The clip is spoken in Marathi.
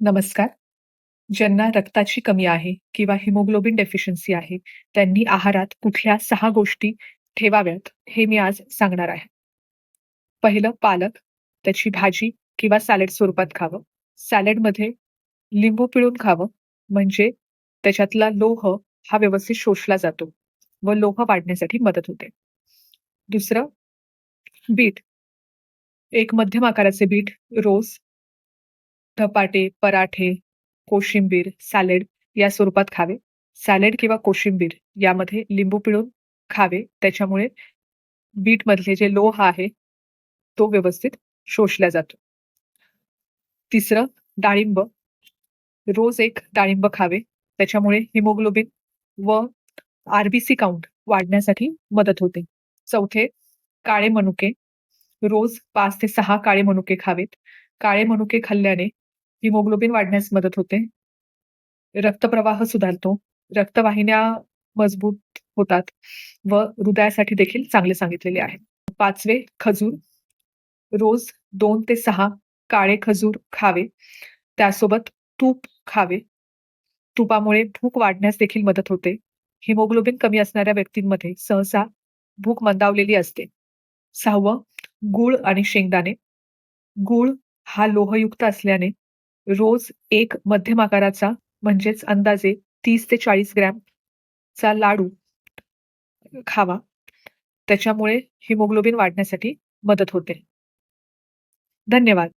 नमस्कार. ज्यांना रक्ताची कमी आहे किंवा हिमोग्लोबिन डेफिशियन्सी आहे, त्यांनी आहारात कुठल्या 6 गोष्टी ठेवाव्यात, हे मी आज सांगणार आहे. पहिलं पालक, त्याची भाजी किंवा सॅलड स्वरूपात खावं. सॅलडमध्ये लिंबू पिळून खावं, म्हणजे त्याच्यातला लोह हा व्यवस्थित शोषला जातो व लोह वाढण्यासाठी मदत होते. दुसरं बीट. एक मध्यम आकाराचे बीट रोज धपाटे, पराठे, कोशिंबीर, सॅलेड या स्वरूपात खावे. सॅलेड किंवा कोशिंबीर यामध्ये लिंबू पिळून खावे. त्याच्यामुळे बीटमधले जे लोह आहे, तो व्यवस्थित शोषला जातो. तिसरं डाळिंब. रोज एक डाळिंब खावे. त्याच्यामुळे हिमोग्लोबिन व आरबीसी काउंट वाढण्यासाठी मदत होते. चौथे काळे मनुके. रोज पाच ते सहा काळे मनुके खावेत. काळे मनुके खाल्ल्याने हिमोग्लोबिन वाढण्यास मदत होते. रक्तप्रवाह सुधारतो. रक्तवाहिन्या मजबूत होतात व हृदयासाठी देखील चांगले सांगितलेले आहे. पाचवे खजूर. रोज दोन ते सहा काळे खजूर खावे. त्यासोबत तूप खावे. तुपामुळे भूक वाढण्यास देखील मदत होते. हिमोग्लोबिन कमी असणाऱ्या व्यक्तींमध्ये सहसा भूक मंदावलेली असते. सहावं गूळ आणि शेंगदाणे. गूळ हा लोहयुक्त असल्याने रोज एक मध्यम आकाराचा म्हणजेच अंदाजे तीस ते चाळीस ग्रॅम चा लाडू खावा. त्याच्यामुळे हिमोग्लोबिन वाढण्यासाठी मदत होते. धन्यवाद.